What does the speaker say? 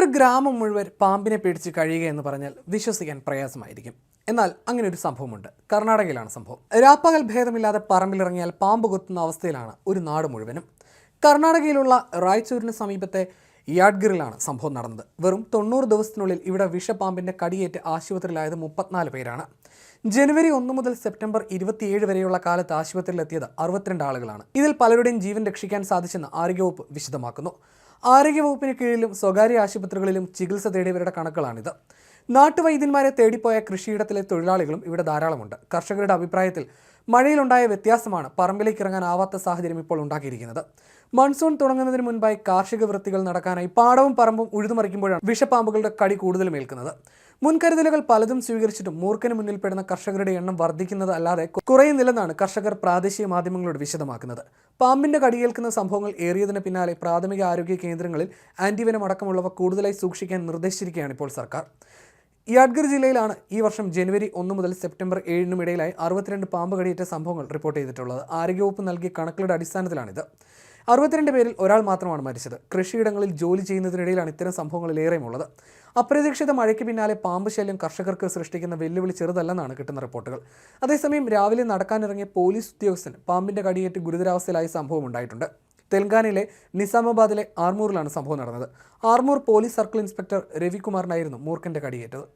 ഒരു ഗ്രാമം മുഴുവൻ പാമ്പിനെ പേടിച്ച് കഴിയുക എന്ന് പറഞ്ഞാൽ വിശ്വസിക്കാൻ പ്രയാസമായിരിക്കും. എന്നാൽ അങ്ങനെ ഒരു സംഭവമുണ്ട്. കർണാടകയിലാണ് സംഭവം. രാപ്പകൽ ഭേദമില്ലാതെ പറമ്പിലിറങ്ങിയാൽ പാമ്പ് കൊത്തുന്ന അവസ്ഥയിലാണ് ഒരു നാട് മുഴുവനും. കർണാടകയിലുള്ള റായ്ചൂരിന് സമീപത്തെ യാഡ്ഗിറിലാണ് സംഭവം നടന്നത്. വെറും തൊണ്ണൂറ് ദിവസത്തിനുള്ളിൽ ഇവിടെ വിഷപാമ്പിന്റെ കടിയേറ്റ് ആശുപത്രിയിലായത് മുപ്പത്തിനാല് പേരാണ്. ജനുവരി ഒന്ന് മുതൽ സെപ്റ്റംബർ ഇരുപത്തിയേഴ് വരെയുള്ള കാലത്ത് ആശുപത്രിയിലെത്തിയത് അറുപത്തിരണ്ട് ആളുകളാണ്. ഇതിൽ പലരുടെയും ജീവൻ രക്ഷിക്കാൻ സാധിച്ചെന്ന് ആരോഗ്യവകുപ്പ് വിശദമാക്കുന്നു. ആരോഗ്യവകുപ്പിന് കീഴിലും സ്വകാര്യ ആശുപത്രികളിലും ചികിത്സ തേടിയവരുടെ കണക്കുകളാണിത്. നാട്ടുവൈദ്യന്മാരെ തേടിപ്പോയ കൃഷിയിടത്തിലെ തൊഴിലാളികളും ഇവിടെ ധാരാളമുണ്ട്. കർഷകരുടെ അഭിപ്രായത്തിൽ മഴയിലുണ്ടായ വ്യത്യാസമാണ് പറമ്പിലേക്ക് ഇറങ്ങാനാവാത്ത സാഹചര്യം ഇപ്പോൾ ഉണ്ടാക്കിയിരിക്കുന്നത്. മൺസൂൺ തുടങ്ങുന്നതിന് മുൻപായി കാർഷിക വൃത്തികൾ നടക്കാനായി പാടവും പറമ്പും ഉഴുതുമറിക്കുമ്പോഴാണ് വിഷപ്പാമ്പുകളുടെ കടി കൂടുതലും ഏൽക്കുന്നത്. മുൻകരുതലുകൾ പലതും സ്വീകരിച്ചിട്ടും മൂർഖന് മുന്നിൽപ്പെടുന്ന കർഷകരുടെ എണ്ണം വർദ്ധിക്കുന്നത് അല്ലാതെ കുറയുന്നില്ലെന്നാണ് കർഷകർ പ്രാദേശിക മാധ്യമങ്ങളോട് വിശദമാക്കുന്നത്. പാമ്പിന്റെ കടിയേൽക്കുന്ന സംഭവങ്ങൾ ഏറിയതിന് പിന്നാലെ പ്രാഥമിക ആരോഗ്യ കേന്ദ്രങ്ങളിൽ ആന്റിവനം അടക്കമുള്ളവ കൂടുതലായി സൂക്ഷിക്കാൻ നിർദ്ദേശിച്ചിരിക്കുകയാണ് ഇപ്പോൾ സർക്കാർ. യാഡ്ഗർ ജില്ലയിലാണ് ഈ വർഷം ജനുവരി ഒന്ന് മുതൽ സെപ്റ്റംബർ ഏഴിനും ഇടയിലായി അറുപത്തിരണ്ട് പാമ്പ് കടിയേറ്റ സംഭവങ്ങൾ റിപ്പോർട്ട് ചെയ്തിട്ടുള്ളത്. ആരോഗ്യവകുപ്പ് നൽകിയ കണക്കുകളുടെ അടിസ്ഥാനത്തിലാണിത്. അറുപത്തിരണ്ട് പേരിൽ ഒരാൾ മാത്രമാണ് മരിച്ചത്. കൃഷിയിടങ്ങളിൽ ജോലി ചെയ്യുന്നതിനിടയിലാണ് ഇത്തരം സംഭവങ്ങൾ ഏറെയുമുള്ളത്. അപ്രതീക്ഷിത മഴയ്ക്ക് പിന്നാലെ പാമ്പ് ശല്യം കർഷകർക്ക് സൃഷ്ടിക്കുന്ന വെല്ലുവിളി ചെറുതല്ലെന്നാണ് കിട്ടുന്ന റിപ്പോർട്ടുകൾ. അതേസമയം രാവിലെ നടക്കാനിറങ്ങിയ പോലീസ് ഉദ്യോഗസ്ഥൻ പാമ്പിന്റെ കടിയേറ്റ് ഗുരുതരാവസ്ഥയിലായ സംഭവം ഉണ്ടായിട്ടുണ്ട്. തെലങ്കാനയിലെ നിസാമാബാദിലെ ആർമൂറിലാണ് സംഭവം നടന്നത്. ആർമൂർ പോലീസ് സർക്കിൾ ഇൻസ്പെക്ടർ രവികുമാറിനായിരുന്നു മൂർഖന്റെ കടിയേറ്റത്.